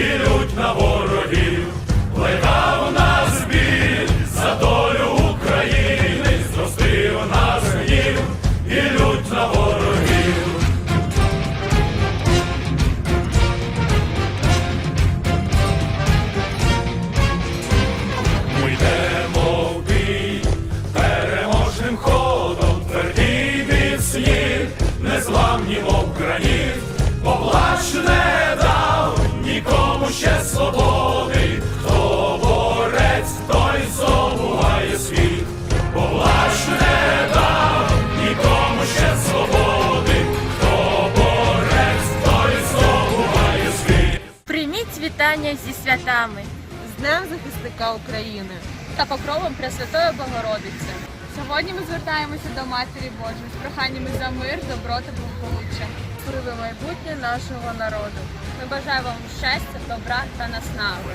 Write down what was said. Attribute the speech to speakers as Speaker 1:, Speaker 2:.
Speaker 1: ідуть на ворогів, летав у нас біль за долю України, зрости у нас гнів, ідуть на ворогів. Ми йдемо в бій переможним ходом,
Speaker 2: твердій від слів, незламні в граніт, поплачне. Вітання зі святами
Speaker 3: з Днем захисника України.
Speaker 2: та покровом Пресвятої Богородиці.
Speaker 4: Сьогодні ми звертаємося до Матері Божої з проханнями за мир, добро та благополуччя.
Speaker 2: Впливи майбутнє нашого народу. Ми бажаємо вам щастя, добра та наснаги.